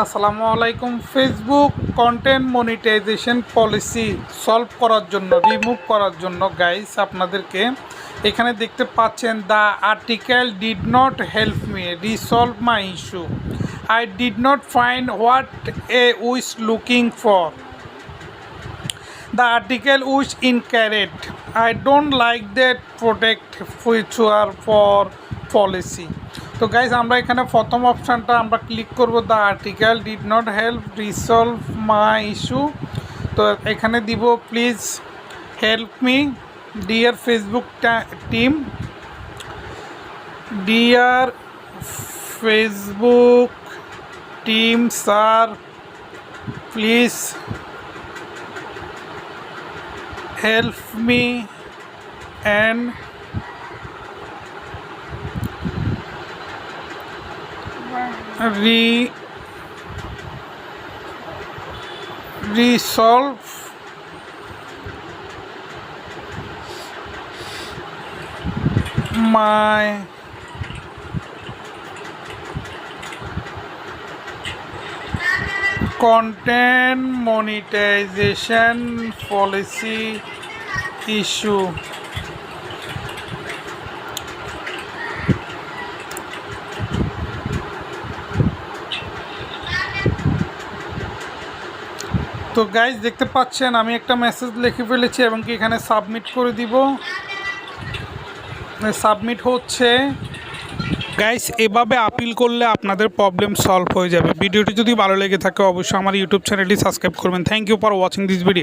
আসসালামু আলাইকুম Facebook content monetization policy solve করার জন্য রিমুভ করার জন্য গাইস আপনাদেরকে এখানে দেখতে পাচ্ছেন the article did not help me resolve my issue I did not find what I was looking for The article was incorrect. I don't like that protect future for policy. তো guys আমরা এখানে প্রথম অপশানটা আমরা click করব। The article did not help resolve my issue তো এখানে দিব please help me dear Facebook team dear Facebook team sir please help me and re resolve my content monetization policy issue তো গাইজ দেখতে পাচ্ছেন, আমি একটা message লিখে ফেলেছি এবং কি এখানে সাবমিট করে দিব। সাবমিট হচ্ছে। গাইস এভাবে আপিল করলে আপনাদের প্রবলেম সলভ হয়ে যাবে। ভিডিওটি যদি ভালো লেগে থাকে, অবশ্যই আমার ইউটিউব চ্যানেলটি সাবস্ক্রাইব করবেন। Thank you for watching this video